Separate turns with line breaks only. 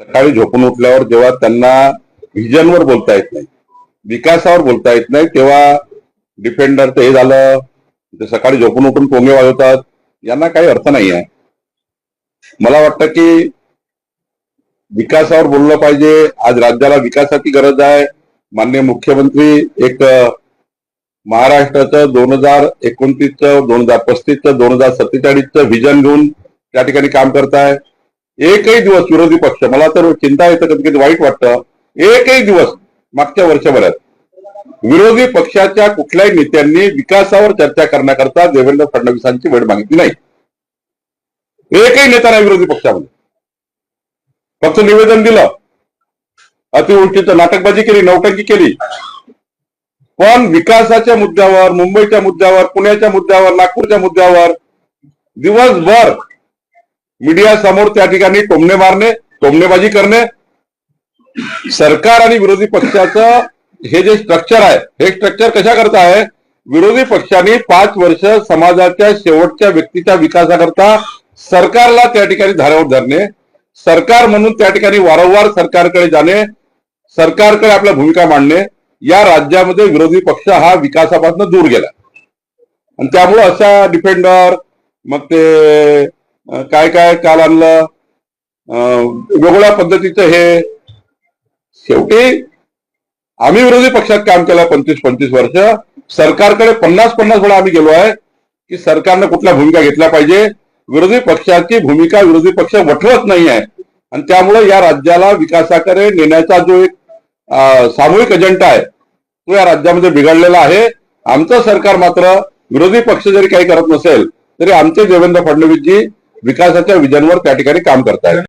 सकाळी झोपून उठल्यावर जेव्हा त्यांना व्हिजनवर बोलता येत नाही विकासावर बोलता येत नाही तेव्हा डिफेंडरचं हे झालं ते सकाळी झोपून उठून पोंगे वाजवतात यांना काही अर्थ नाही आहे. मला वाटतं की विकासावर बोललं पाहिजे आज राज्याला विकासाची गरज आहे. माननीय मुख्यमंत्री एक महाराष्ट्राचं दोन हजार एकोणतीसचं दोन हजार पस्तीसचं दोन हजार सत्तेचाळीसचं व्हिजन घेऊन त्या ठिकाणी काम करताय. एकही दिवस विरोधी पक्ष मला तर चिंता येतं कधी कधी वाईट वाटतं एकही दिवस मागच्या वर्षभरात विरोधी पक्षाच्या कुठल्याही नेत्यांनी विकासावर चर्चा करण्याकरता देवेंद्र फडणवीसांची वेळ मागितली नाही. एकही नेता नाही विरोधी पक्षामध्ये. फक्त निवेदन दिलं. अतिवृष्टीचं नाटकबाजी केली नौटंकी केली. पण विकासाच्या मुद्द्यावर मुंबईच्या मुद्द्यावर पुण्याच्या मुद्द्यावर नागपूरच्या मुद्द्यावर दिवसभर मीडिया समोर त्या ठिकाणी टोमणे मारणे टोमणेबाजी करणे. सरकार आणि विरोधी पक्षाचं हे जे स्ट्रक्चर आहे हे स्ट्रक्चर कशा करता आहे? विरोधी पक्षांनी पाच वर्ष समाजाच्या शेवटच्या व्यक्तीच्या विकासाकरता सरकारला त्या ठिकाणी धारावर धरणे. सरकार म्हणून त्या ठिकाणी वारंवार सरकारकडे जाणे सरकारकडे आपल्या भूमिका मांडणे. या राज्यामध्ये विरोधी पक्ष हा विकासापासून दूर गेला. आणि त्यामुळे अशा डिफेंडर मग ते काय काय काल आणलं? वेगळ्या पद्धतीचं हे शेवटी आम्ही विरोधी पक्षात काम केलं पंचवीस पंचवीस वर्ष. सरकारकडे पन्नास पन्नास वेळा आम्ही गेलो आहे की सरकारनं कुठल्या भूमिका घेतल्या पाहिजे? विरोधी पक्षाची भूमिका विरोधी पक्ष वठवत नाही आहे. आणि त्यामुळे या राज्याला विकासाकडे नेण्याचा जो एक सामूहिक अजेंडा आहे तो या राज्यामध्ये बिघडलेला आहे. आमचं सरकार मात्र विरोधी पक्ष जरी काही करत नसेल तरी आमचे देवेंद्र फडणवीसजी विकासाच्या विजनवर त्या ठिकाणी काम करतायत.